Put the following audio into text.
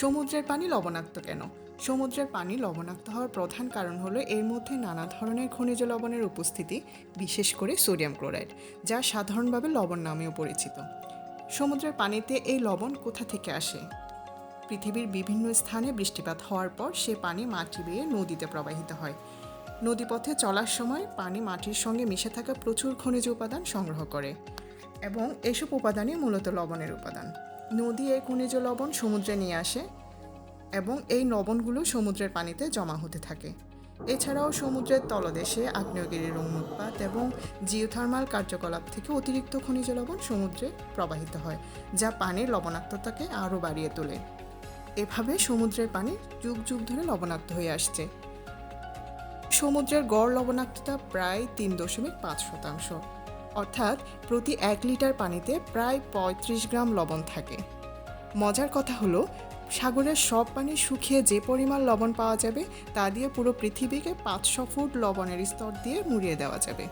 সমুদ্রের পানি লবণাক্ত কেন? সমুদ্রের পানি লবণাক্ত হওয়ার প্রধান কারণ হলো এর মধ্যে নানা ধরনের খনিজ লবণের উপস্থিতি, বিশেষ করে সোডিয়াম ক্লোরাইড, যা সাধারণভাবে লবণ নামেও পরিচিত। সমুদ্রের পানিতে এই লবণ কোথা থেকে আসে? পৃথিবীর বিভিন্ন স্থানে বৃষ্টিপাত হওয়ার পর সে পানি মাটি বেয়ে নদীতে প্রবাহিত হয়। নদীপথে চলার সময় পানি মাটির সঙ্গে মিশে থাকা প্রচুর খনিজ উপাদান সংগ্রহ করে এবং এসব উপাদানই মূলত লবণের উপাদান। নদী এই খনিজ লবণ সমুদ্রে নিয়ে আসে এবং এই লবণগুলো সমুদ্রের পানিতে জমা হতে থাকে। এছাড়াও সমুদ্রের তলদেশে আগ্নেয়গিরির অগ্নুৎপাত এবং জিওথার্মাল কার্যকলাপ থেকে অতিরিক্ত খনিজ লবণ সমুদ্রে প্রবাহিত হয়, যা পানির লবণাক্ততাকে আরও বাড়িয়ে তোলে। এভাবে সমুদ্রের পানি যুগ যুগ ধরে লবণাক্ত হয়ে আসছে। সমুদ্রের গড় লবণাক্ততা প্রায় তিন দশমিক পাঁচ শতাংশ। অর্থাৎ প্রতি এক লিটার পানিতে প্রায় পঁয়ত্রিশ গ্রাম লবণ থাকে। মজার কথা হলো, সাগরের সব পানি শুকিয়ে যে পরিমাণ লবণ পাওয়া যাবে, তা দিয়ে পুরো পৃথিবীকে পাঁচশো ফুট লবণের স্তর দিয়ে মুড়িয়ে দেওয়া যাবে।